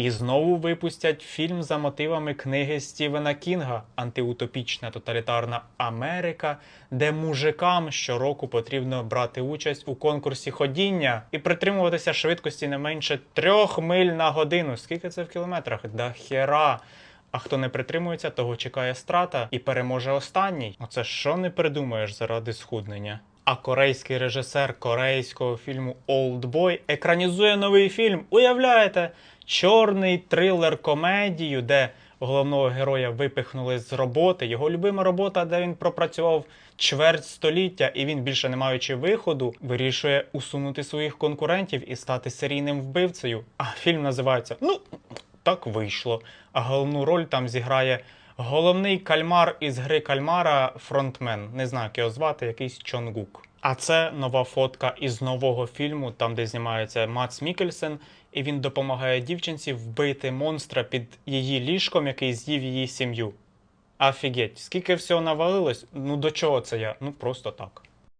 І знову випустять фільм за мотивами книги Стівена Кінга Антиутопічна тоталітарна Америка, де мужикам щороку потрібно брати участь у конкурсі ходіння і притримуватися швидкості не менше трьох миль на годину. Скільки це в кілометрах? Да хера. А хто не притримується, того чекає страта і переможе останній. Оце що не придумаєш заради схуднення? А корейський режисер корейського фільму Олдбой екранізує новий фільм. Уявляєте? Чорний трилер комедію, де головного героя випихнули з роботи. Його любима робота, де він пропрацював чверть століття, і він, більше не маючи виходу, вирішує усунути своїх конкурентів і стати серійним вбивцею. А фільм називається Ну, так вийшло. А головну роль там зіграє головний кальмар із гри кальмара фронтмен. Не знаю, як його звати, якийсь Чонгук. А це нова фотка із нового фільму, там де знімається Мац Мікельсен, і він допомагає дівчинці вбити монстра під її ліжком, який з'їв її сім'ю. Афігеть, скільки всього навалилось? Ну до чого це я? Ну просто так.